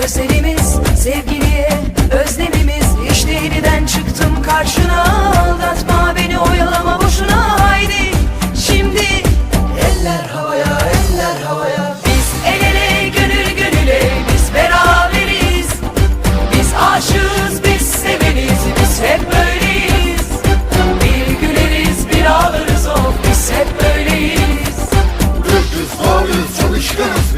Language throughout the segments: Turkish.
Sözlerimiz sevgiliye özlemimiz. İşte yeniden çıktım karşına. Aldatma beni oyalama boşuna. Haydi şimdi eller havaya eller havaya. Biz el ele gönül gönüle biz beraberiz. Biz aşığız biz seveniz biz hep böyleyiz. Bir güleriz bir ağlarız of biz hep böyleyiz. Dürüst doğruyuz çalışkanız biz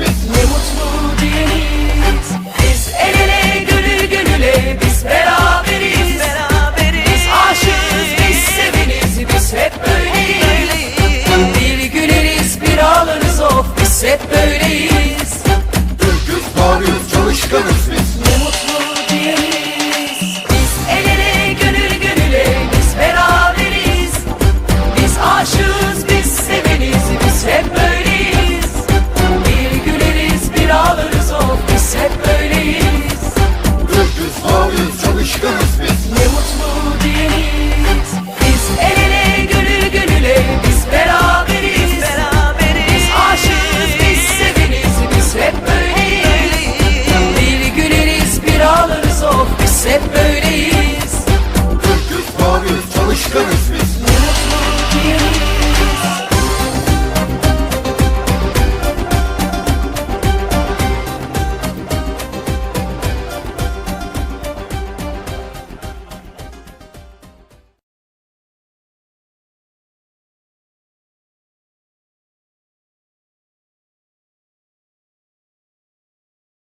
coşkunuz